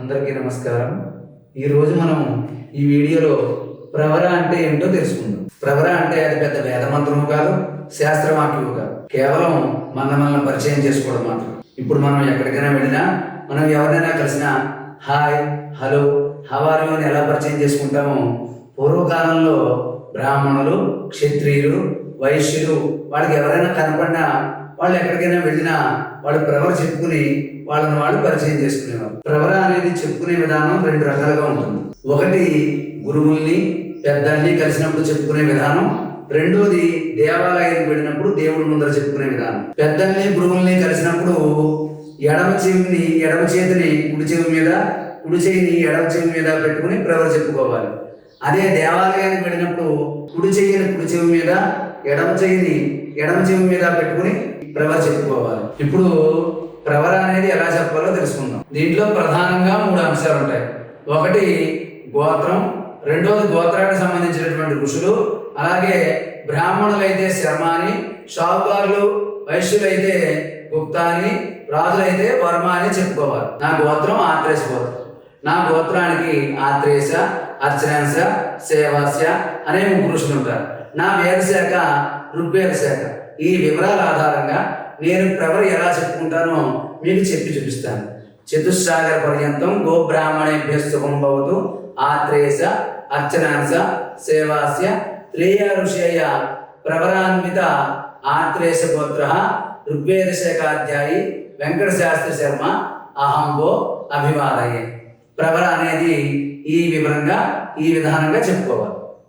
అందరికీ నమస్కారం. ఈరోజు మనం ఈ వీడియోలో ప్రవర అంటే ఏంటో తెలుసుకుందాం. ప్రవర అంటే అది పెద్ద వేద మంత్రము కాదు శాస్త్రవాక్యము కాదు. కేవలం మన మనల్ని పరిచయం చేసుకోవడం మాత్రం ఇప్పుడు మనం ఎక్కడికైనా వెళ్ళినా మనం ఎవరినైనా కలిసినా హాయ్ హలో హవారు అని ఎలా పరిచయం చేసుకుంటామో పూర్వకాలంలో బ్రాహ్మణులు క్షత్రియులు వైశ్యులు వాళ్ళకి ఎవరైనా కనపడినా వాళ్ళు ఎక్కడికైనా వెళ్ళినా వాళ్ళు ప్రవర చెప్పుకుని వాళ్ళని వాళ్ళు పరిచయం చేసుకునేవారు. ప్రవర అనేది చెప్పుకునే విధానం రెండు రకాలుగా ఉంటుంది. ఒకటి గురువుల్ని పెద్దల్ని కలిసినప్పుడు చెప్పుకునే విధానం. రెండోది దేవాలయానికి వెళ్ళినప్పుడు దేవుడి ముందర చెప్పుకునే విధానం. పెద్దల్ని గురువుల్ని కలిసినప్పుడు ఎడమ చెవిని ఎడమ చేతిని కుడి చెవి మీద కుడి చెయ్యిని ఎడమ చెవి మీద పెట్టుకుని ప్రవర చెప్పుకోవాలి. అదే దేవాలయానికి వెళ్ళినప్పుడు కుడి చెయ్యిని కుడి చెవి మీద ఎడమ చేయిని ఎడమ చెవి మీద పెట్టుకుని ప్రవర చెప్పుకోవాలి. ఇప్పుడు ప్రవర అనేది ఎలా చెప్పాలో తెలుసుకుందాం. దీంట్లో ప్రధానంగా మూడు అంశాలు ఉంటాయి. ఒకటి గోత్రం రెండోది గోత్రానికి సంబంధించినటువంటి ఋషులు అలాగే బ్రాహ్మణులైతే శర్మ అని షావుకారులు వైశ్యులైతే గుప్తా అని రాజులైతే వర్మ అని చెప్పుకోవాలి. నా గోత్రం ఆత్రేయ గోత్రం. నా గోత్రానికి ఆత్రేయ అర్చనాంశ సేవాస్య అనే ముగ్గురు ఋషులు ఉంటారు. నా వేదశాఖ ఋగ్వేద శాఖ. ఈ వివరాల ఆధారంగా నేను ప్రవర ఎలా చెప్పుకుంటానో మీకు చెప్పి చూపిస్తాను. చతుస్సాగర పర్యంతం గో శుభం భవతు ఆత్రేయస అర్చనాంశ సేవాస్య త్రేయ ఋషేయ ప్రవరాన్విత ఆత్రేయస గోత్ర ఋగ్వేద శాఖాధ్యాయి వెంకట శాస్త్రి శర్మ అహంబో అభివాదయే ప్రవర అనేది ఈ వివరంగా ఈ విధానంగా చెప్పుకోవాలి.